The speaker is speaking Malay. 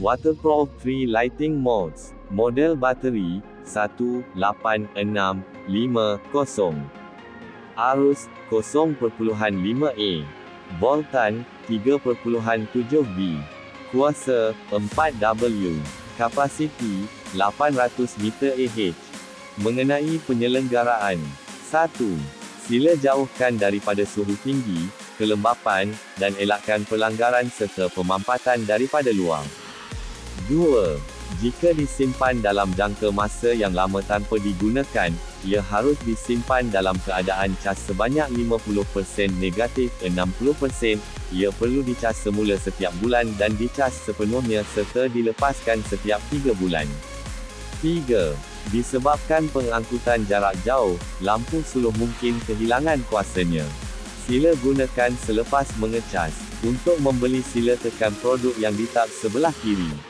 Waterproof 3 lighting modes. Model bateri 18650. Arus 0.5A. Voltan 3.7V. Kuasa 4W. Kapasiti 800 meter AH. Mengenai penyelenggaraan 1. Sila jauhkan daripada suhu tinggi, kelembapan, dan elakkan pelanggaran serta pemampatan daripada luar. 2. Jika disimpan dalam jangka masa yang lama tanpa digunakan, ia harus disimpan dalam keadaan cas sebanyak 50% negatif 60%, ia perlu dicas semula setiap bulan dan dicas sepenuhnya serta dilepaskan setiap 3 bulan. 3. Disebabkan pengangkutan jarak jauh, lampu suluh mungkin kehilangan kuasanya. Sila gunakan selepas mengecas. Untuk membeli sila tekan produk yang di tab sebelah kiri.